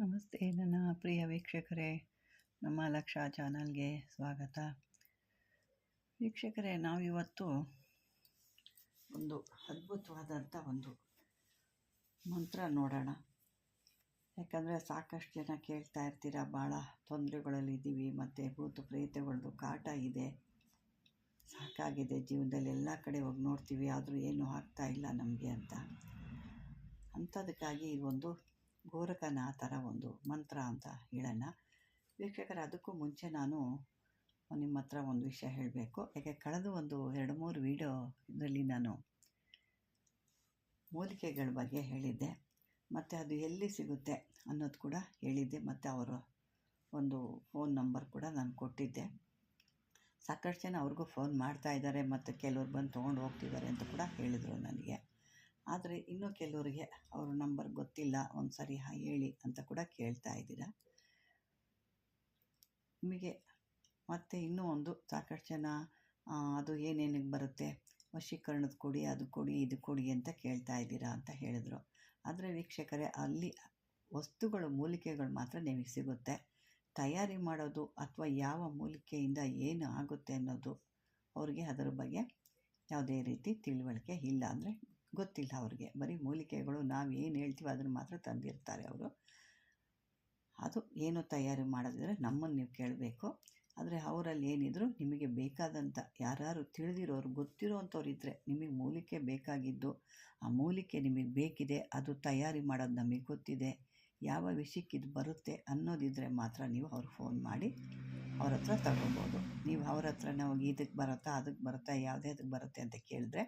ನಮಸ್ತೆ ನನ್ನ ಪ್ರಿಯ ವೀಕ್ಷಕರೇ, ನಮ್ಮ ಲಕ್ಷ ಚಾನಲ್ಗೆ ಸ್ವಾಗತ. ವೀಕ್ಷಕರೇ, ನಾವಿವತ್ತು ಒಂದು ಅದ್ಭುತವಾದಂಥ ಒಂದು ಮಂತ್ರ ನೋಡೋಣ. ಯಾಕಂದರೆ ಸಾಕಷ್ಟು ಜನ ಕೇಳ್ತಾ ಇರ್ತೀರ ಭಾಳ ತೊಂದರೆಗಳಲ್ಲಿದ್ದೀವಿ ಮತ್ತು ಭೂತ ಪ್ರೇತಗಳದ್ದು ಕಾಟ ಇದೆ, ಸಾಕಾಗಿದೆ, ಜೀವನದಲ್ಲಿ ಎಲ್ಲ ಕಡೆ ಹೋಗಿ ನೋಡ್ತೀವಿ, ಆದರೂ ಏನೂ ಆಗ್ತಾ ಇಲ್ಲ ನಮಗೆ ಅಂತ. ಅಂಥದಕ್ಕಾಗಿ ಇದೊಂದು ಗೋರಕನ ಆ ಥರ ಒಂದು ಮಂತ್ರ ಅಂತ ಹೇಳೋಣ. ವೀಕ್ಷಕರು, ಅದಕ್ಕೂ ಮುಂಚೆ ನಾನು ನಿಮ್ಮ ಹತ್ರ ಒಂದು ವಿಷಯ ಹೇಳಬೇಕು. ಯಾಕೆ, ಕಳೆದ ಒಂದು ಎರಡು ಮೂರು ವೀಡಿಯೋ ಇದರಲ್ಲಿ ನಾನು ಮೂಲಿಕೆಗಳ ಬಗ್ಗೆ ಹೇಳಿದ್ದೆ. ಮತ್ತು ಅದು ಎಲ್ಲಿ ಸಿಗುತ್ತೆ ಅನ್ನೋದು ಕೂಡ ಹೇಳಿದ್ದೆ. ಮತ್ತು ಅವರ ಒಂದು ಫೋನ್ ನಂಬರ್ ಕೂಡ ನಾನು ಕೊಟ್ಟಿದ್ದೆ. ಸಾಕಷ್ಟು ಜನ ಅವ್ರಿಗೂ ಫೋನ್ ಮಾಡ್ತಾ ಇದ್ದಾರೆ. ಮತ್ತು ಕೆಲವ್ರು ಬಂದು ತೊಗೊಂಡು ಹೋಗ್ತಿದ್ದಾರೆ ಅಂತ ಕೂಡ ಹೇಳಿದರು ನನಗೆ. ಆದರೆ ಇನ್ನೂ ಕೆಲವರಿಗೆ ಅವ್ರ ನಂಬರ್ ಗೊತ್ತಿಲ್ಲ ಒಂದು ಸರಿ ಹೇಳಿ ಅಂತ ಕೂಡ ಕೇಳ್ತಾ ಇದ್ದೀರ? ನಿಮಗೆ ಮತ್ತು ಇನ್ನೂ ಒಂದು ಸಾಕಷ್ಟು ಜನ ಅದು ಏನೇನಿಗೆ ಬರುತ್ತೆ, ವಶೀಕರಣದ ಕೊಡಿ, ಅದು ಕೊಡಿ, ಇದು ಕೊಡಿ ಅಂತ ಕೇಳ್ತಾ ಇದ್ದೀರಾ ಅಂತ ಹೇಳಿದರು. ಆದರೆ ವೀಕ್ಷಕರೇ, ಅಲ್ಲಿ ವಸ್ತುಗಳು, ಮೂಲಿಕೆಗಳು ಮಾತ್ರ ನಿಮಗೆ ಸಿಗುತ್ತೆ. ತಯಾರಿ ಮಾಡೋದು ಅಥವಾ ಯಾವ ಮೂಲಿಕೆಯಿಂದ ಏನು ಆಗುತ್ತೆ ಅನ್ನೋದು ಅವ್ರಿಗೆ ಅದರ ಬಗ್ಗೆ ಯಾವುದೇ ರೀತಿ ತಿಳುವಳಿಕೆ ಇಲ್ಲ. ಅಂದರೆ ಗೊತ್ತಿಲ್ಲ ಅವ್ರಿಗೆ. ಬರೀ ಮೂಲಿಕೆಗಳು ನಾವು ಏನು ಹೇಳ್ತೀವಿ ಅದನ್ನು ಮಾತ್ರ ತಂದಿರ್ತಾರೆ ಅವರು. ಅದು ಏನು ತಯಾರಿ ಮಾಡೋದಿದ್ರೆ ನಮ್ಮನ್ನು ನೀವು ಕೇಳಬೇಕು. ಆದರೆ ಅವರಲ್ಲಿ ಏನಿದ್ರು ನಿಮಗೆ ಬೇಕಾದಂಥ ಯಾರು ತಿಳಿದಿರೋರು ಗೊತ್ತಿರೋವಂಥವ್ರು ಇದ್ದರೆ ನಿಮಗೆ ಮೂಲಿಕೆ ಬೇಕಾಗಿದ್ದು, ಆ ಮೂಲಿಕೆ ನಿಮಗೆ ಬೇಕಿದೆ, ಅದು ತಯಾರಿ ಮಾಡೋದು ನಮಗೆ ಗೊತ್ತಿದೆ, ಯಾವ ವಿಷಯಕ್ಕೆ ಇದು ಬರುತ್ತೆ ಅನ್ನೋದಿದ್ದರೆ ಮಾತ್ರ ನೀವು ಅವ್ರಿಗೆ ಫೋನ್ ಮಾಡಿ ಅವ್ರ ಹತ್ರ ತಗೊಬೋದು. ನೀವು ಅವ್ರ ಹತ್ರ ನಾವು ಇದಕ್ಕೆ ಬರುತ್ತಾ ಅದಕ್ಕೆ ಬರುತ್ತಾ, ಯಾವುದೇ ಅದಕ್ಕೆ ಬರುತ್ತೆ ಅಂತ ಕೇಳಿದ್ರೆ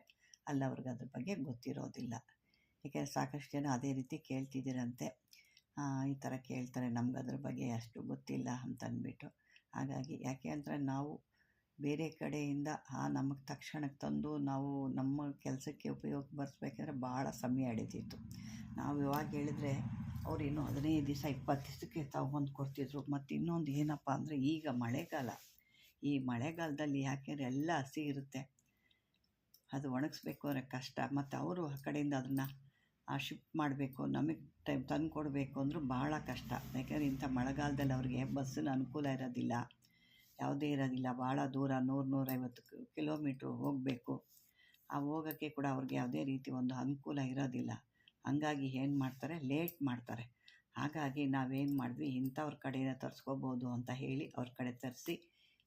ಅಲ್ಲಿ ಅವ್ರಿಗೆ ಅದ್ರ ಬಗ್ಗೆ ಗೊತ್ತಿರೋದಿಲ್ಲ. ಏಕೆಂದರೆ ಸಾಕಷ್ಟು ಜನ ಅದೇ ರೀತಿ ಕೇಳ್ತಿದ್ದೀರಂತೆ. ಈ ಥರ ಕೇಳ್ತಾರೆ ನಮ್ಗೆ ಅದ್ರ ಬಗ್ಗೆ ಅಷ್ಟು ಗೊತ್ತಿಲ್ಲ ಅಂತ ಅಂದ್ಬಿಟ್ಟು ಹಾಗಾಗಿ ಯಾಕೆ ಅಂದರೆ ನಾವು ಬೇರೆ ಕಡೆಯಿಂದ, ಆ, ನಮಗೆ ತಕ್ಷಣಕ್ಕೆ ತಂದು ನಾವು ನಮ್ಮ ಕೆಲಸಕ್ಕೆ ಉಪಯೋಗ ಬರ್ಸ್ಬೇಕಂದ್ರೆ ಭಾಳ ಸಮಯ ಹಿಡಿತಿತ್ತು ನಾವು ಇವಾಗ ಹೇಳಿದ್ರೆ ಅವ್ರು ಇನ್ನೂ ಹದಿನೈದು ದಿವಸ ಇಪ್ಪತ್ತು ದಿವಸಕ್ಕೆ ತಗೊಂಡು ಕೊಡ್ತಿದ್ರು. ಮತ್ತು ಇನ್ನೊಂದು ಏನಪ್ಪ ಅಂದರೆ ಈಗ ಮಳೆಗಾಲ. ಈ ಮಳೆಗಾಲದಲ್ಲಿ ಯಾಕೆಂದರೆ ಎಲ್ಲ ಹಸಿ ಇರುತ್ತೆ. ಅದು ಒಣಗಿಸ್ಬೇಕು ಅಂದರೆ ಕಷ್ಟ. ಮತ್ತು ಅವರು ಆ ಕಡೆಯಿಂದ ಅದನ್ನು ಶಿಫ್ಟ್ ಮಾಡಬೇಕು, ನಮಗೆ ಟೈಮ್ ತಂದು ಕೊಡಬೇಕು ಅಂದರೂ ಭಾಳ ಕಷ್ಟ. ಯಾಕೆಂದರೆ ಇಂಥ ಮಳೆಗಾಲದಲ್ಲಿ ಅವ್ರಿಗೆ ಬಸ್ಸಿನ ಅನುಕೂಲ ಇರೋದಿಲ್ಲ. ಯಾವುದೇ ಇರೋದಿಲ್ಲ. ಭಾಳ ದೂರ, ನೂರು ನೂರೈವತ್ತು ಕಿಲೋಮೀಟ್ರು ಹೋಗಬೇಕು. ಆ ಹೋಗೋಕ್ಕೆ ಕೂಡ ಅವ್ರಿಗೆ ಯಾವುದೇ ರೀತಿ ಒಂದು ಅನುಕೂಲ ಇರೋದಿಲ್ಲ. ಹಂಗಾಗಿ ಏನು ಮಾಡ್ತಾರೆ? ಲೇಟ್ ಮಾಡ್ತಾರೆ. ಹಾಗಾಗಿ ನಾವೇನು ಮಾಡಿದ್ವಿ? ಇಂಥವ್ರ ಕಡೆಯಿಂದ ತರಿಸ್ಕೋಬೋದು ಅಂತ ಹೇಳಿ ಅವ್ರ ಕಡೆ ತರಿಸಿ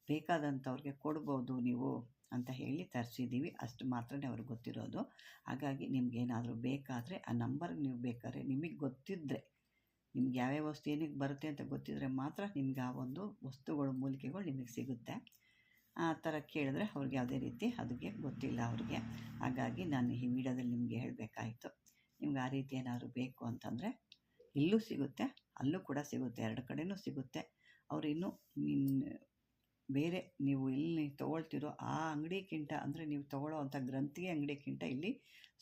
ಬೇಕಾದಂಥವ್ರಿಗೆ ಕೊಡ್ಬೋದು ನೀವು. ಅಂತ ಹೇಳಿ ತರಿಸಿದ್ದೀವಿ. ಅಷ್ಟು ಮಾತ್ರನೇ ಅವ್ರಿಗೆ ಗೊತ್ತಿರೋದು. ಹಾಗಾಗಿ ನಿಮ್ಗೇನಾದರೂ ಬೇಕಾದರೆ ಆ ನಂಬರ್ಗೆ ನೀವು ಬೇಕಾದ್ರೆ ನಿಮಗೆ ಗೊತ್ತಿದ್ದರೆ ನಿಮ್ಗೆ ಯಾವ್ಯಾವ ವಸ್ತು ಏನಕ್ಕೆ ಬರುತ್ತೆ ಅಂತ ಗೊತ್ತಿದ್ದರೆ ಮಾತ್ರ ನಿಮ್ಗೆ ಆ ಒಂದು ವಸ್ತುಗಳು, ಮೂಲಿಕೆಗಳು ನಿಮಗೆ ಸಿಗುತ್ತೆ. ಆ ಥರ ಕೇಳಿದ್ರೆ ಅವ್ರಿಗೆ ಯಾವುದೇ ರೀತಿ ಅದಕ್ಕೆ ಗೊತ್ತಿಲ್ಲ ಅವ್ರಿಗೆ. ಹಾಗಾಗಿ ನಾನು ಈ ವಿಡಿಯೋದಲ್ಲಿ ನಿಮಗೆ ಹೇಳಬೇಕಾಯಿತು. ನಿಮ್ಗೆ ಆ ರೀತಿ ಏನಾದರೂ ಬೇಕು ಅಂತಂದರೆ ಇಲ್ಲೂ ಸಿಗುತ್ತೆ, ಅಲ್ಲೂ ಕೂಡ ಸಿಗುತ್ತೆ, ಎರಡು ಕಡೆಯೂ ಸಿಗುತ್ತೆ. ಅವ್ರು ಇನ್ನೂ ಬೇರೆ ನೀವು ಇಲ್ಲಿ ತೊಗೊಳ್ತಿರೋ ಆ ಅಂಗಡಿಗಿಂತ, ಅಂದರೆ ನೀವು ತೊಗೊಳ್ಳೋ ಅಂಥ ಗ್ರಂಥಿಗೆ ಅಂಗಡಿಗಿಂತ ಇಲ್ಲಿ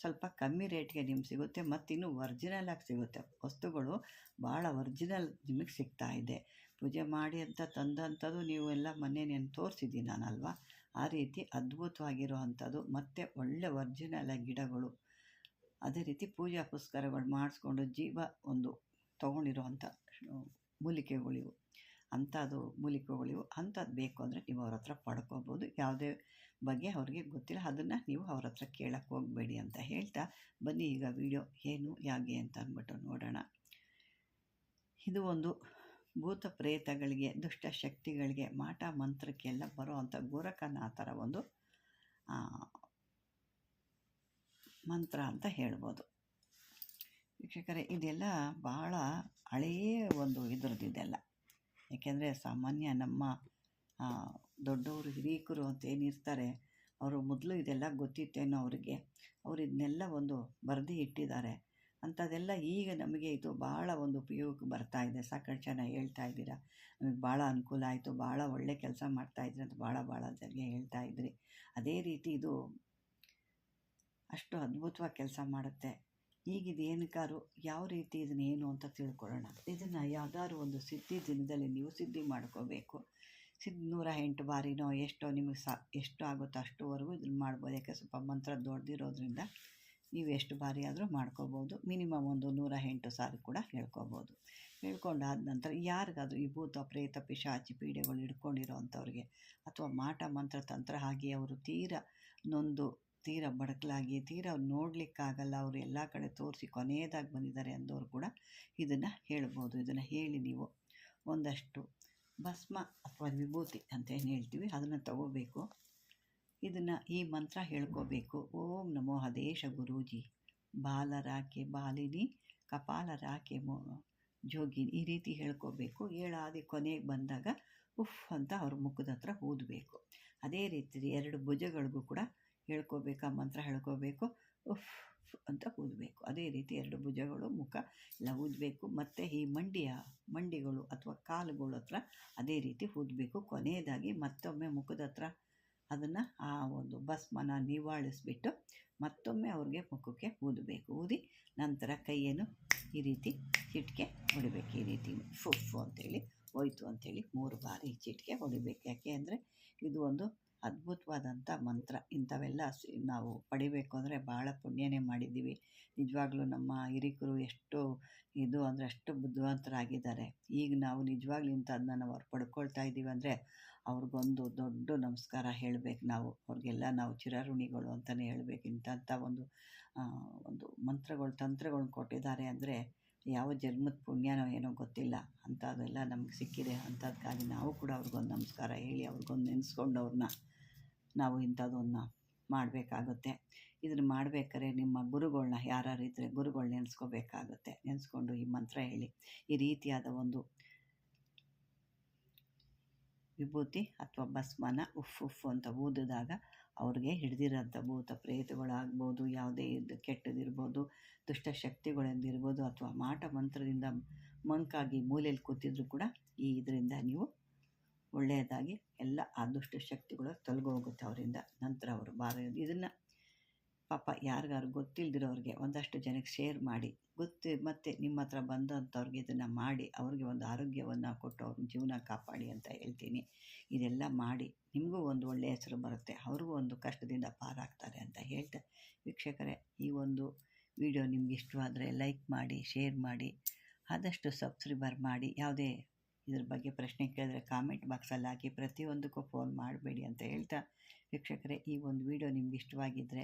ಸ್ವಲ್ಪ ಕಮ್ಮಿ ರೇಟ್ಗೆ ನಿಮ್ಗೆ ಸಿಗುತ್ತೆ ಮತ್ತು ಇನ್ನು ಒರ್ಜಿನಲಾಗಿ ಸಿಗುತ್ತೆ. ವಸ್ತುಗಳು ಭಾಳ ಒರ್ಜಿನಲ್ ನಿಮಗೆ ಸಿಗ್ತಾ ಇದೆ. ಪೂಜೆ ಮಾಡಿ ಅಂತ ತಂದಂಥದ್ದು ನೀವು ಎಲ್ಲ ಮೊನ್ನೆ ನಾನು ತೋರಿಸಿದ್ದೀನಿ ನಾನಲ್ವಾ? ಆ ರೀತಿ ಅದ್ಭುತವಾಗಿರೋ ಅಂಥದ್ದು ಮತ್ತು ಒಳ್ಳೆ ಒರ್ಜಿನಲ್ ಗಿಡಗಳು. ಅದೇ ರೀತಿ ಪೂಜಾ ಪುಸ್ಕರಗಳು ಮಾಡಿಸ್ಕೊಂಡು ಜೀವ ಒಂದು ತೊಗೊಂಡಿರೋ ಅಂಥ ಮೂಲಿಕೆಗಳಿವು. ಅಂಥದ್ದು ಮೂಲಿಕೆಗಳಿವು, ಅಂಥದ್ದು ಬೇಕು ಅಂದರೆ ನೀವು ಅವ್ರ ಹತ್ರ ಪಡ್ಕೋಬೋದು. ಯಾವುದೇ ಬಗ್ಗೆ ಅವ್ರಿಗೆ ಗೊತ್ತಿಲ್ಲ, ಅದನ್ನು ನೀವು ಅವ್ರ ಹತ್ರ ಕೇಳಕ್ಕೆ ಹೋಗಬೇಡಿ ಅಂತ ಹೇಳ್ತಾ ಬನ್ನಿ. ಈಗ ವಿಡಿಯೋ ಏನು, ಹೇಗೆ ಅಂತ ಅಂದ್ಬಿಟ್ಟು ನೋಡೋಣ. ಇದು ಒಂದು ಭೂತ ಪ್ರೇತಗಳಿಗೆ, ದುಷ್ಟ ಶಕ್ತಿಗಳಿಗೆ, ಮಾಟ ಮಂತ್ರಕ್ಕೆಲ್ಲ ಬರೋ ಅಂಥ ಗೋರಕನ ಆ ಥರ ಒಂದು ಮಂತ್ರ ಅಂತ ಹೇಳ್ಬೋದು. ವೀಕ್ಷಕರೇ, ಇದೆಲ್ಲ ಭಾಳ ಹಳೆಯ ಒಂದು ಇದ್ರದ್ದು ಇದೆಲ್ಲ. ಏಕೆಂದರೆ ಸಾಮಾನ್ಯ ನಮ್ಮ ದೊಡ್ಡವರು ಹಿರೀಕರು ಅಂತ ಏನಿರ್ತಾರೆ ಅವರು ಮೊದಲು ಇದೆಲ್ಲ ಗೊತ್ತಿತ್ತೇನೋ ಅವರಿಗೆ. ಅವರು ಇದನ್ನೆಲ್ಲ ಒಂದು ಬರೆದು ಇಟ್ಟಿದ್ದಾರೆ. ಅಂಥದ್ದೆಲ್ಲ ಈಗ ನಮಗೆ ಇದು ಭಾಳ ಒಂದು ಉಪಯೋಗಕ್ಕೆ ಬರ್ತಾ ಇದೆ. ಸಾಕಷ್ಟು ಜನ ಹೇಳ್ತಾ ಇದ್ದೀರಾ, ನಮಗೆ ಭಾಳ ಅನುಕೂಲ ಆಯಿತು ಭಾಳ ಒಳ್ಳೆ ಕೆಲಸ ಮಾಡ್ತಾ ಮಾಡ್ತಾಯಿದ್ರಿ ಅಂತ ಭಾಳ ಭಾಳ ಜನ ಹೇಳ್ತಾ ಇದ್ರಿ. ಅದೇ ರೀತಿ ಇದು ಅಷ್ಟು ಅದ್ಭುತವಾಗಿ ಕೆಲಸ ಮಾಡುತ್ತೆ. ಈಗ ಇದು ಕಾರು ಯಾವ ರೀತಿ ಇದನ್ನ ಏನು ಅಂತ ತಿಳ್ಕೊಳ್ಳೋಣ. ಇದನ್ನು ಯಾವುದಾದ್ರು ಒಂದು ಸಿದ್ಧಿ ದಿನದಲ್ಲಿ ನೀವು ಸಿದ್ಧಿ ಮಾಡ್ಕೋಬೇಕು. ಸಿದ್ಧ ನೂರ ಎಂಟು ಬಾರಿನೋ ಎಷ್ಟೋ ನಿಮಗೆ ಸಾ, ಎಷ್ಟು ಆಗುತ್ತೋ ಅಷ್ಟುವರೆಗೂ ಇದನ್ನು ಮಾಡ್ಬೋದು. ಯಾಕೆ ಸ್ವಲ್ಪ ಮಂತ್ರ ದೊಡ್ಡದಿರೋದ್ರಿಂದ ನೀವು ಎಷ್ಟು ಬಾರಿ ಆದರೂ ಮಾಡ್ಕೋಬೋದು. ಮಿನಿಮಮ್ ಒಂದು ನೂರ ಎಂಟು ಸಾರಿ ಕೂಡ ಹೇಳ್ಕೊಬೋದು. ಹೇಳ್ಕೊಂಡಾದ ನಂತರ ಯಾರಿಗಾದರೂ ಈ ಭೂತ, ಪ್ರೇತ, ಪಿಶಾಚಿ ಪೀಡೆಗಳು ಹಿಡ್ಕೊಂಡಿರೋ ಅಂಥವ್ರಿಗೆ ಅಥವಾ ಮಾಟ, ಮಂತ್ರ, ತಂತ್ರ ಹಾಗೆ ಅವರು ತೀರ ನೊಂದು ತೀರ ಬಡಕಲಾಗಿ, ತೀರ ನೋಡಲಿಕ್ಕಾಗಲ್ಲ, ಅವರು ಎಲ್ಲ ಕಡೆ ತೋರಿಸಿ ಕೊನೆಯದಾಗಿ ಬಂದಿದ್ದಾರೆ ಅಂದವರು ಕೂಡ ಇದನ್ನು ಹೇಳ್ಬೋದು. ಇದನ್ನು ಹೇಳಿ ನೀವು ಒಂದಷ್ಟು ಭಸ್ಮ ಅಥವಾ ವಿಭೂತಿ ಅಂತ ಏನು ಹೇಳ್ತೀವಿ, ಅದನ್ನು ತಗೋಬೇಕು. ಇದನ್ನು ಈ ಮಂತ್ರ ಹೇಳ್ಕೋಬೇಕು. ಓಂ ನಮೋ ಹದೇಶ ಗುರೂಜಿ. ಬಾಲರಾಕೆ ಬಾಲಿನಿ, ಕಪಾಲ ರಾಕೆ ಮೋ ಜೋಗಿನಿ. ಈ ರೀತಿ ಹೇಳ್ಕೋಬೇಕು. ಏಳಾದಿ ಕೊನೆಗೆ ಬಂದಾಗ ಉಫ್ ಅಂತ ಅವ್ರ ಮುಖದ ಹತ್ರ ಊದಬೇಕು ಅದೇ ರೀತಿ ಎರಡು ಭುಜಗಳಿಗೂ ಕೂಡ ಹೇಳ್ಕೋಬೇಕು ಆ ಮಂತ್ರ ಹೇಳ್ಕೋಬೇಕು ಉಫ್ ಅಂತ ಊದಬೇಕು. ಅದೇ ರೀತಿ ಎರಡು ಭುಜಗಳು, ಮುಖ ಎಲ್ಲ ಊದಬೇಕು. ಮತ್ತು ಈ ಮಂಡಿಯ, ಮಂಡಿಗಳು ಅಥವಾ ಕಾಲುಗಳ ಹತ್ರ ಅದೇ ರೀತಿ ಊದಬೇಕು. ಕೊನೆಯದಾಗಿ ಮತ್ತೊಮ್ಮೆ ಮುಖದ ಹತ್ರ ಅದನ್ನು ಆ ಒಂದು ಭಸ್ಮನ ನಿವಾಳಿಸ್ಬಿಟ್ಟು ಮತ್ತೊಮ್ಮೆ ಅವ್ರಿಗೆ ಮುಖಕ್ಕೆ ಊದಬೇಕು. ಊದಿ ನಂತರ ಕೈಯನ್ನು ಈ ರೀತಿ ಹಿಟ್ಕೆ ಹೊಡಿಬೇಕು. ಈ ರೀತಿ ಫುಫ್ ಅಂತೇಳಿ ಹೋಯ್ತು ಅಂಥೇಳಿ ಮೂರು ಬಾರಿ ಚಿಟಿಕೆ ಹೊಡಿಬೇಕು. ಯಾಕೆ ಅಂದರೆ ಇದು ಒಂದು ಅದ್ಭುತವಾದಂಥ ಮಂತ್ರ. ಇಂಥವೆಲ್ಲ ನಾವು ಪಡಿಬೇಕು ಅಂದರೆ ಭಾಳ ಪುಣ್ಯನೇ ಮಾಡಿದ್ದೀವಿ. ನಿಜವಾಗ್ಲೂ ನಮ್ಮ ಹಿರಿಕರು ಎಷ್ಟು ಇದು ಅಂದರೆ ಅಷ್ಟು ಬುದ್ಧಿವಂತರಾಗಿದ್ದಾರೆ. ಈಗ ನಾವು ನಿಜವಾಗ್ಲೂ ಇಂಥದ್ದನ್ನ ನಾವು ಅವ್ರು ಪಡ್ಕೊಳ್ತಾ ಇದ್ದೀವಿ ಅಂದರೆ ಅವ್ರಿಗೊಂದು ದೊಡ್ಡ ನಮಸ್ಕಾರ ಹೇಳಬೇಕು ನಾವು. ಅವ್ರಿಗೆಲ್ಲ ನಾವು ಚಿರಋಣಿಗಳು ಅಂತಲೇ ಹೇಳಬೇಕು. ಇಂಥಂಥ ಒಂದು ಒಂದು ಮಂತ್ರಗಳು, ತಂತ್ರಗಳನ್ನ ಕೊಟ್ಟಿದ್ದಾರೆ ಅಂದರೆ ಯಾವ ಜನ್ಮದ ಪುಣ್ಯನೋ ಏನೋ ಗೊತ್ತಿಲ್ಲ, ಅಂಥದ್ದೆಲ್ಲ ನಮ್ಗೆ ಸಿಕ್ಕಿದೆ. ಅಂಥದ್ಕಾಗಿ ನಾವು ಕೂಡ ಅವ್ರಿಗೊಂದು ನಮಸ್ಕಾರ ಹೇಳಿ, ಅವ್ರಿಗೊಂದು ನೆನೆಸ್ಕೊಂಡು ಅವ್ರನ್ನ ನಾವು ಇಂಥದ್ದೊಂದನ್ನ ಮಾಡಬೇಕಾಗುತ್ತೆ. ಇದನ್ನು ಮಾಡ್ಬೇಕಾದ್ರೆ ನಿಮ್ಮ ಗುರುಗಳನ್ನ ಯಾರು ಇದ್ದರೆ ಗುರುಗಳು ನೆನೆಸ್ಕೋಬೇಕಾಗುತ್ತೆ. ನೆನೆಸ್ಕೊಂಡು ಈ ಮಂತ್ರ ಹೇಳಿ. ಈ ರೀತಿಯಾದ ಒಂದು ವಿಭೂತಿ ಅಥವಾ ಭಸ್ಮನ ಉಫ್ ಉಫ್ ಅಂತ ಊದಿದಾಗ ಅವ್ರಿಗೆ ಹಿಡಿದಿರೋಂಥ ಭೂತ ಪ್ರೇತಗಳಾಗ್ಬೋದು, ಯಾವುದೇ ಇದು ಕೆಟ್ಟದಿರ್ಬೋದು ದುಷ್ಟಶಕ್ತಿಗಳಿಂದಿರ್ಬೋದು ಅಥವಾ ಮಾಟ ಮಂತ್ರದಿಂದ ಮಂಕಾಗಿ ಮೂಲೆಯಲ್ಲಿ ಕೂತಿದ್ರು ಕೂಡ ಈ ಇದರಿಂದ ನೀವು ಒಳ್ಳೆಯದಾಗಿ ಎಲ್ಲ ಆ ದುಷ್ಟ ಶಕ್ತಿಗಳು ತೊಲಗೋಗುತ್ತೆ ಅವರಿಂದ. ನಂತರ ಅವರು ಬಾರ ಇದನ್ನು ಪಾಪ ಯಾರಿಗಾರು ಗೊತ್ತಿಲ್ದಿರೋರಿಗೆ ಒಂದಷ್ಟು ಜನಕ್ಕೆ ಶೇರ್ ಮಾಡಿ, ಗೊತ್ತು ಮತ್ತು ನಿಮ್ಮ ಹತ್ರ ಬಂದಂಥವ್ರಿಗೆ ಇದನ್ನು ಮಾಡಿ, ಅವ್ರಿಗೆ ಒಂದು ಆರೋಗ್ಯವನ್ನು ಕೊಟ್ಟು ಅವ್ರನ್ನ ಜೀವನ ಕಾಪಾಡಿ ಅಂತ ಹೇಳ್ತೀನಿ. ಇದೆಲ್ಲ ಮಾಡಿ ನಿಮಗೂ ಒಂದು ಒಳ್ಳೆಯ ಹೆಸರು ಬರುತ್ತೆ, ಅವ್ರಿಗೂ ಒಂದು ಕಷ್ಟದಿಂದ ಪಾರಾಗ್ತಾರೆ ಅಂತ ಹೇಳ್ತಾ ವೀಕ್ಷಕರೇ, ಈ ಒಂದು ವಿಡಿಯೋ ನಿಮ್ಗೆ ಇಷ್ಟವಾದರೆ ಲೈಕ್ ಮಾಡಿ ಶೇರ್ ಮಾಡಿ, ಆದಷ್ಟು ಸಬ್ಸ್ಕ್ರೈಬರ್ ಮಾಡಿ, ಯಾವುದೇ ಇದ್ರ ಬಗ್ಗೆ ಪ್ರಶ್ನೆ ಕೇಳಿದ್ರೆ ಕಾಮೆಂಟ್ ಬಾಕ್ಸಲ್ಲಿ ಹಾಕಿ, ಪ್ರತಿಯೊಂದಕ್ಕೂ ಫೋನ್ ಮಾಡಬೇಡಿ ಅಂತ ಹೇಳ್ತಾ ವೀಕ್ಷಕರೇ, ಈ ಒಂದು ವಿಡಿಯೋ ನಿಮ್ಗೆ ಇಷ್ಟವಾಗಿದ್ದರೆ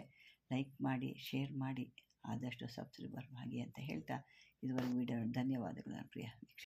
ಲೈಕ್ ಮಾಡಿ ಶೇರ್ ಮಾಡಿ ಆದಷ್ಟು ಸಬ್ಸ್ಕ್ರೈಬರ್ ಆಗಿ ಅಂತ ಹೇಳ್ತಾ ಇದುವರೆಗೂ ವಿಡಿಯೋ ಧನ್ಯವಾದಗಳು ನನ್ನ ಪ್ರಿಯ